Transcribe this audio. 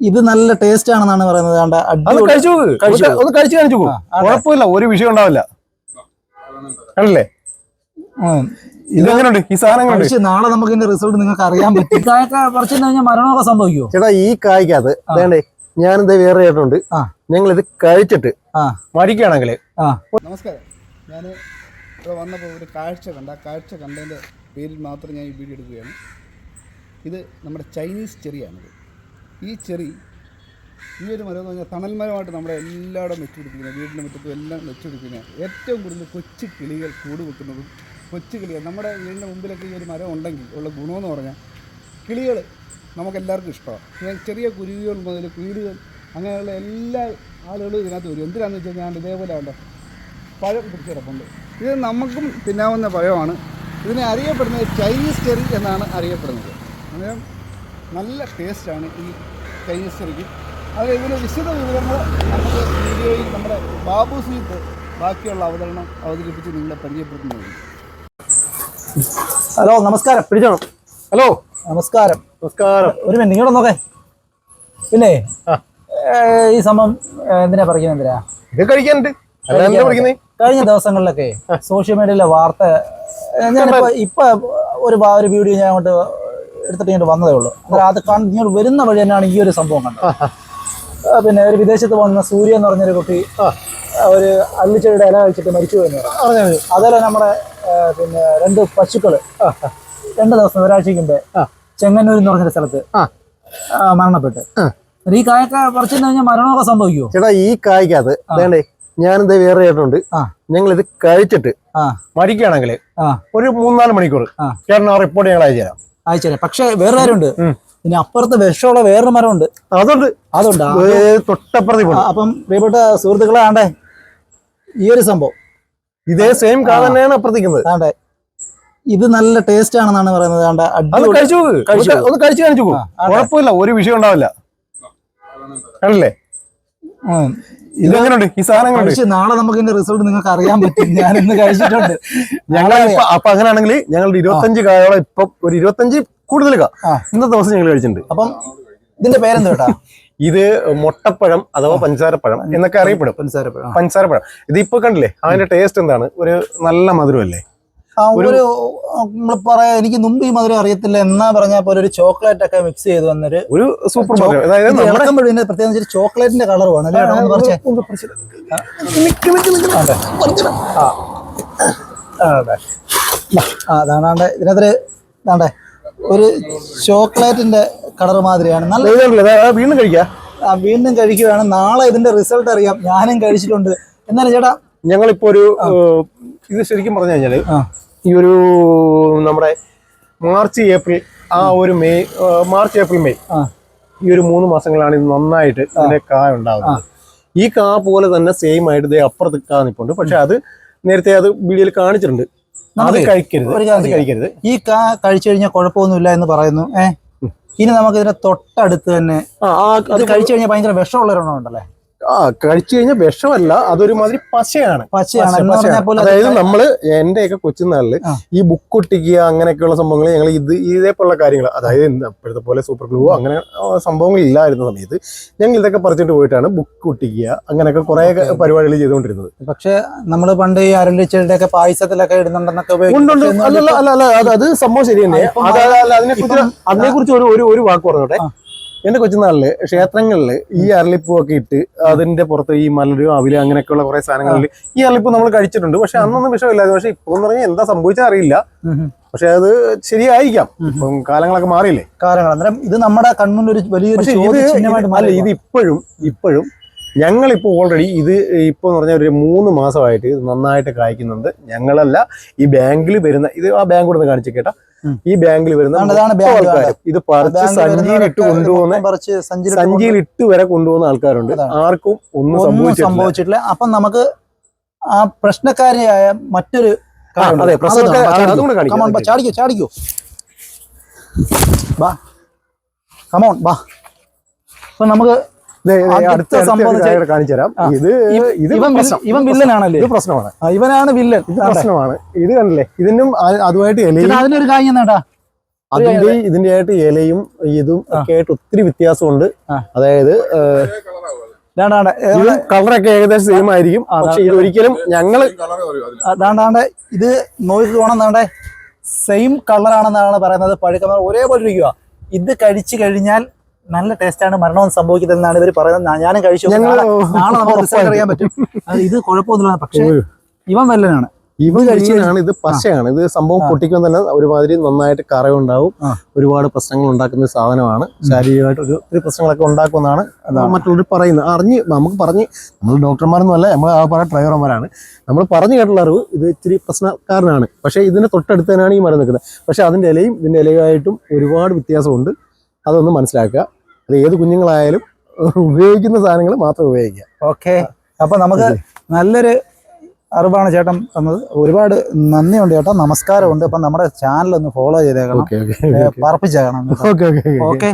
ഇത് നല്ല ടേസ്റ്റ് ആണെന്നാണ് പറയുന്നത്. കണ്ട അത് കഴിച്ചു കഴിച്ചു ഒന്ന് കഴിച്ചു കാണിച്ചു കുഴപ്പമില്ല ഒരു വിഷയം ഉണ്ടാവില്ല. കണ്ടില്ലേ. ഇതെങ്ങനെയുണ്ട് ഈ സാധനം നാളെ നമുക്ക് ഇതിന്റെ റിസൾട്ട് നിങ്ങൾക്ക് അറിയാൻ പറ്റും. പറിച്ചു കഴിഞ്ഞാൽ മരണമൊക്കെ സംഭവിക്കുമോ ചേട്ടാ ഈ കായ്ക്കകത്ത് വേണ്ടേ ഞാനിത് വേറെ ചേട്ടുണ്ട്. ഞങ്ങൾ ഇത് കഴിച്ചിട്ട് മടിക്കുകയാണെങ്കിൽ നമസ്കാരം. ഞാൻ ഇവിടെ വന്നപ്പോൾ ഒരു കാഴ്ച കണ്ട ആ കാഴ്ച കണ്ടതിന്റെ പേരിൽ മാത്രം ഞാൻ ഈ വീഡിയോ എടുക്കുകയാണ്. ഇത് നമ്മുടെ ചൈനീസ് ചെറിയാണിത് ഈ ചെറി ഈ ഒരു മരം എന്ന് പറഞ്ഞാൽ തണൽ മരമായിട്ട് നമ്മുടെ എല്ലായിടും വെച്ചുപിടിപ്പിക്കുന്നത് വീടിന്റെ മുറ്റത്തും എല്ലാം വെച്ചുപിടിപ്പിക്കുന്നത്. ഏറ്റവും കൂടുതൽ കൊച്ചു കിളികൾ കൂട് വെക്കുന്നതും കൊച്ചു കിളികൾ. നമ്മുടെ വീടിന്റെ മുമ്പിലൊക്കെ ഈ ഒരു മരം ഉണ്ടെങ്കിൽ ഉള്ള ഗുണമെന്ന് പറഞ്ഞാൽ കിളികൾ നമുക്കെല്ലാവർക്കും ഇഷ്ടമാണ്. ചെറിയ കുരുവികൾ മുതൽ വീടുകൾ അങ്ങനെയുള്ള എല്ലാ ആളുകളും ഇതിനകത്ത് വരും. എന്തിനാണെന്ന് വെച്ച് കഴിഞ്ഞാൽ ഇതേപോലെ ഉണ്ട് പഴം പിടിച്ച് കിടപ്പുണ്ട്. ഇത് നമുക്കും തിന്നാവുന്ന പഴമാണ്. ഇതിനെ അറിയപ്പെടുന്നത് ചൈനീസ് ചെറി എന്നാണ് അറിയപ്പെടുന്നത്. അന്നേരം നല്ല ടേസ്റ്റാണ് ഈ ചൈനീസ് കറിക്ക് അത് ഇതിന് വിശദ വിവരങ്ങൾ നമുക്ക് വീഡിയോയിൽ നമ്മുടെ ബാബു സീത്ത് ബാക്കിയുള്ള അവതരണം അവതരിപ്പിച്ച് നിങ്ങളെ പരിചയപ്പെടുത്തുന്നു ഹലോ നമസ്കാരം. പിടിച്ചോളൂ. ഹലോ. നമസ്കാരം. നമസ്കാരം. ഒരു മിനിറ്റ് ഇങ്ങോട്ട് നോക്കേ. പിന്നെ. ഈ സംഭവം ഏ, എന്തിനാ പറയുന്നത് എന്തിനാ? ഇത് കഴിക്കാനുണ്ട്. അല്ല എന്താ പഠിക്കുന്നേ കഴിഞ്ഞ ദിവസങ്ങളിലൊക്കെ സോഷ്യൽ മീഡിയയിലെ വാർത്ത ഞാനിപ്പോ ഇപ്പൊ ഒരു വാ- ഒരു വീഡിയോ ഞാൻ അങ്ങോട്ട് എടുത്തിട്ട് ഇങ്ങോട്ട് വന്നതേ ഉള്ളൂ. അന്നേരം അത് കണ്ട് ഇങ്ങോട്ട് വരുന്ന വഴി തന്നെയാണ് ഈ ഒരു സംഭവം കണ്ടത്. പിന്നെ ഒരു വിദേശത്ത് വന്ന സൂര്യ എന്ന് പറഞ്ഞൊരു കുട്ടി ഒരു അള്ളിച്ചെടിയുടെ ഇല കഴിച്ചിട്ട് മരിച്ചു എന്ന് പറഞ്ഞു. അതുപോലെ നമ്മുടെ പിന്നെ രണ്ട് പശുക്കൾ രണ്ട് ദിവസം ഒരാഴ്ചയ്ക്ക് മുമ്പേ ചെങ്ങന്നൂർ എന്ന് പറഞ്ഞൊരു സ്ഥലത്ത് മരണപ്പെട്ട്. ഈ കായൊക്കെ പറിച്ചു കഴിഞ്ഞാൽ മരണമൊക്കെ സംഭവിക്കുമോ ചേട്ടാ ഈ കായ്ക്കകത്ത് വേണ്ടേ ഞാനിത് വേറെ ചേട്ടനുണ്ട്. ഞങ്ങൾ ഇത് കഴിച്ചിട്ട് മടിക്കുകയാണെങ്കിൽ ഒരു മൂന്നാൽ മണിക്കൂർ. ചേട്ടൻ ആ റിപ്പോർട്ട് ഞങ്ങൾ അയച്ചു തരാം അയച്ചേ പക്ഷെ വേറെ കാര്യമുണ്ട്. പിന്നെ അപ്പുറത്ത് വിഷമുള്ള വേറൊരു മരമുണ്ട്. അതുണ്ട്. അതുണ്ട്. തൊട്ടപ്പുറത്ത് അപ്പം പ്രിയപ്പെട്ട സുഹൃത്തുക്കളെ ആണ്ടേ. ഈ ഒരു സംഭവം. ഇതേ സെയിം കാ തന്നെയാണ് അപ്പുറത്തേക്കുന്നത്. ആണ്ടേ. ഇത് നല്ല ടേസ്റ്റ് ആണെന്നാണ് പറയുന്നത് ആണ്ട. കഴിച്ചു കഴിച്ചു കാണിച്ചു കുഴപ്പമില്ല ഒരു വിഷയം ഉണ്ടാവില്ല. കണ്ടില്ലേ? ഉം. ഇതെങ്ങനെയുണ്ട് ഈ സാധനം എങ്ങനെയുണ്ട് നാളെ നമുക്ക് ഇതിന്റെ റിസൾട്ട് നിങ്ങൾക്ക് അറിയാൻ പറ്റും. ഞാൻ ഇന്ന് കഴിച്ചിട്ടുണ്ട്. ഞങ്ങൾ അപ്പൊ അങ്ങനെയാണെങ്കിൽ ഞങ്ങളുടെ ഇരുപത്തഞ്ച് കായോളം ഇപ്പൊ ഒരു ഇരുപത്തഞ്ച് കൂടുതൽ കാ. ഇന്നത്തെ ദിവസം ഞങ്ങൾ കഴിച്ചിട്ടുണ്ട്. അപ്പം ഇതിന്റെ പേരെന്ത് കേട്ടാ ഇത് മുട്ടപ്പഴം അഥവാ പഞ്ചസാരപ്പഴം എന്നൊക്കെ അറിയപ്പെടും. പഞ്ചാരപ്പഴം പഞ്ചാരപ്പഴം ഇത് ഇതിപ്പോ കണ്ടില്ലേ അതിന്റെ ടേസ്റ്റ് എന്താണ്? ഒരു നല്ല മധുരമല്ലേ? ഒരു നമ്മൾ പറയാ എനിക്ക് മുമ്പ് ഈ മധുരം അറിയത്തില്ല എന്നാ പറഞ്ഞാൽ പോലെ ഒരു ചോക്ലേറ്റ് ഒക്കെ മിക്സ് ചെയ്ത് വന്നൊരു ഒരു സൂപ്പർ മധുരം. അതായത് ഇളക്കുമ്പോഴും ഇതിന്റെ പ്രത്യേകിച്ച് ഒരു ചോക്ലേറ്റിന്റെ. ആ അതാണ്ട് ഇതിനകത്ത് ഇതാണ്ടേ ഒരു ചോക്ലേറ്റിന്റെ കളർ മാതിരിയാണ്. നല്ല വീണ്ടും കഴിക്കാ. ആ, വീണ്ടും കഴിക്കുകയാണ് നാളെ ഇതിന്റെ റിസൾട്ട് അറിയാം. ഞാനും കഴിച്ചിട്ടുണ്ട്. എന്നാലും ചേട്ടാ ഞങ്ങളിപ്പോ ഒരു ഇത് ശരിക്കും പറഞ്ഞു കഴിഞ്ഞാൽ ഈ ഒരു നമ്മുടെ മാർച്ച് ഏപ്രിൽ ആ ഒരു മെയ് മാർച്ച് ഏപ്രിൽ മെയ്. ഈ ഒരു മൂന്ന് മാസങ്ങളാണ് ഇത് നന്നായിട്ട് അതിന്റെ കാ ഉണ്ടാവുന്നത്. ഈ കാ പോലെ തന്നെ സെയിം ആയിട്ട് ഇതേ അപ്പുറത്ത് കാ നിൽപ്പുണ്ട് പക്ഷെ അത് നേരത്തെ അത് വീഡിയോയിൽ കാണിച്ചിട്ടുണ്ട്. അത് കഴിക്കരുത്. അത് കഴിക്കരുത്. ഈ കാ കഴിച്ചു കഴിഞ്ഞാൽ കുഴപ്പമൊന്നുമില്ല എന്ന് പറയുന്നു. ഏഹ് ഇനി നമുക്ക് ഇതിന്റെ തൊട്ടടുത്ത് തന്നെ ആ ആ അത് കഴിച്ചു കഴിഞ്ഞാൽ ഭയങ്കര വിഷമുള്ളവരെണ്ണം ഉണ്ടല്ലേ? ആ കഴിച്ചു കഴിഞ്ഞാൽ വിഷമല്ല. അതൊരു മാതിരി പശയാണ്. അതായത് നമ്മൾ എന്റെ ഒക്കെ കൊച്ചുനാളിൽ. ഈ ബുക്ക് ഒട്ടിക്കുക അങ്ങനെയൊക്കെയുള്ള സംഭവങ്ങൾ ഞങ്ങൾ ഇത് ഇതേപോലുള്ള കാര്യങ്ങൾ അതായത് ഇപ്പോഴത്തെ പോലെ സൂപ്പർ ഗ്ലൂ അങ്ങനെ സംഭവങ്ങൾ ഇല്ലായിരുന്ന സമയത്ത് ഞങ്ങൾ ഇതൊക്കെ പറിച്ചിട്ട് പോയിട്ടാണ് ബുക്ക് ഒട്ടിക്കുക അങ്ങനെയൊക്കെ കുറെ പരിപാടികൾ ചെയ്തുകൊണ്ടിരുന്നത്. പക്ഷെ നമ്മൾ പണ്ട് ഈ അരളിച്ചെടിയുടെ ഒക്കെ പായസത്തിലൊക്കെ ഇടുന്നുണ്ടെന്നൊക്കെ. അല്ലല്ല അല്ല അല്ല അത് സംഭവം ശരി തന്നെ. അല്ല അതിനെ കുറിച്ച് അതിനെ കുറിച്ച് ഒരു ഒരു വാക്ക് പറഞ്ഞോട്ടെ. എന്റെ കൊച്ചുനാളിൽ ക്ഷേത്രങ്ങളിൽ ഈ അരളിപ്പൂ ഒക്കെ ഇട്ട് അതിന്റെ പുറത്ത് ഈ മലര് അവിൽ അങ്ങനെയൊക്കെയുള്ള കുറെ സാധനങ്ങളിൽ ഈ അരളിപ്പൂ നമ്മൾ കഴിച്ചിട്ടുണ്ട്. പക്ഷെ അന്നൊന്നും വിഷയമില്ലാതെ പക്ഷെ ഇപ്പൊ എന്ന് പറഞ്ഞാൽ എന്താ സംഭവിച്ചാൽ അറിയില്ല. പക്ഷെ അത് ശരിയായിരിക്കാം. ഇപ്പം കാലങ്ങളൊക്കെ മാറിയില്ലേ? കാലങ്ങൾ അന്നേരം ഇത് നമ്മുടെ കൺമുന്നിൽ ഒരു വലിയൊരു അല്ല ഇത് ഇപ്പോഴും ഇപ്പോഴും ഞങ്ങളിപ്പോൾ ഓൾറെഡി ഇത് ഇപ്പൊ എന്ന് പറഞ്ഞാൽ ഒരു മൂന്ന് മാസമായിട്ട് ഇത് നന്നായിട്ട് കായ്ക്കുന്നുണ്ട്. ഞങ്ങളല്ല ഈ ബാങ്കിൽ വരുന്ന ഇത് ആ ബാങ്ക് കാണിച്ചു കേട്ടാ. ഈ ബാങ്കിൽ വരുന്ന ഇത് പറിച്ച് സഞ്ചിയിലിട്ട് കൊണ്ടുപോകുന്ന സഞ്ചിയിലിട്ട് വരെ കൊണ്ടുപോകുന്ന ആൾക്കാരുണ്ട്. ആർക്കും ഒന്നും സംഭവിച്ചിട്ടില്ല. അപ്പൊ നമുക്ക് ആ പ്രശ്നക്കാരിയായ മറ്റൊരു അതെ പ്രശ്നമൊക്കെ അതും കൂടെ കാണിക്കാം കമോൺ ചാടിക്കോ ചാടിക്കോ. ബാ. കമോൺ ബാ. അപ്പൊ നമുക്ക് അടുത്ത സംഭവം കാണിച്ചു തരാം ഇത് ഇത് ഇവൻ. വില്ലനാണല്ലേ ഇത് പ്രശ്നമാണ്. ഇവനാണ് വില്ലൻ. ഇത് പ്രശ്നമാണ്. ഇത് കണ്ടില്ലേ? ഇതിനും അതുമായിട്ട് ഇലയും അതിനൊരു കാര്യം എന്നാട്ടാ അതിന്റെ ഇതിന്റെ ആയിട്ട് ഇലയും ഇതും ഒക്കെ ആയിട്ട് ഒത്തിരി വ്യത്യാസമുണ്ട്. അതായത് കളറൊക്കെ ഏകദേശം സെയിം ആയിരിക്കും. പക്ഷെ ഇത് ഒരിക്കലും ഞങ്ങൾ അതാണ്ടാണ്ട് ഇത് നോക്കിക്കോണെന്നാണ്ട് സെയിം കളറാണെന്നാണ് പറയുന്നത്. പഴുക്കുന്ന ഒരേപോലെ ഇരിക്കുക ഇത് കഴിച്ചു കഴിഞ്ഞാൽ നല്ല ടേസ്റ്റാണ് മരണവും സംഭവിക്കുന്നതെന്നാണ് ഇവർ പറയുന്നത്. ഞാനും കഴിച്ചു. നാളെ നാളെ നമുക്ക് റിസൾട്ട് അറിയാൻ പറ്റും. ഇത് കുഴപ്പമൊന്നുമില്ല. പക്ഷേ ഇവൻ വല്ലനാണ്. ഇവ കഴിച്ചാണ് ഇത് പശയാണ്. ഇത് സംഭവം പൊട്ടിക്കുമ്പോൾ തന്നെ ഒരുമാതിരി നന്നായിട്ട് കറയുണ്ടാവും. ഒരുപാട് പ്രശ്നങ്ങൾ ഉണ്ടാക്കുന്ന ഒരു സാധനമാണ്. ശാരീരികമായിട്ട് ഒരു ഒത്തിരി പ്രശ്നങ്ങളൊക്കെ ഉണ്ടാക്കുന്നതാണ് മറ്റുള്ളവർ പറയുന്നത്. അറിഞ്ഞ് നമുക്ക് പറഞ്ഞ് നമ്മൾ ഡോക്ടർമാരൊന്നുമല്ല നമ്മൾ ആ ഡ്രൈവർമാരാണ്. നമ്മൾ പറഞ്ഞു കേട്ടുള്ള അറിവ് ഇത് ഇച്ചിരി പ്രശ്നക്കാരനാണ്. പക്ഷേ ഇതിന് തൊട്ടടുത്ത് തന്നെയാണ് ഈ മരം നിൽക്കുന്നത്. പക്ഷേ അതിന്റെ ഇലയും ഇതിന്റെ ഇലയുമായിട്ടും ഒരുപാട് വ്യത്യാസമുണ്ട്. അതൊന്ന് മനസ്സിലാക്കുക. അത് ഏത് കുഞ്ഞുങ്ങളായാലും ഉപയോഗിക്കുന്ന സാധനങ്ങൾ മാത്രം ഉപയോഗിക്കുക. ഓക്കെ. അപ്പൊ നമുക്ക് നല്ലൊരു അറിവാണ് ചേട്ടൻ തന്നത്. ഒരുപാട് നന്ദിയുണ്ട് ചേട്ടാ. നമസ്കാരമുണ്ട്. അപ്പൊ നമ്മുടെ ചാനൽ ഒന്ന് ഫോളോ ചെയ്തേക്കണം. പറപ്പിച്ചേക്കണം. Okay okay okay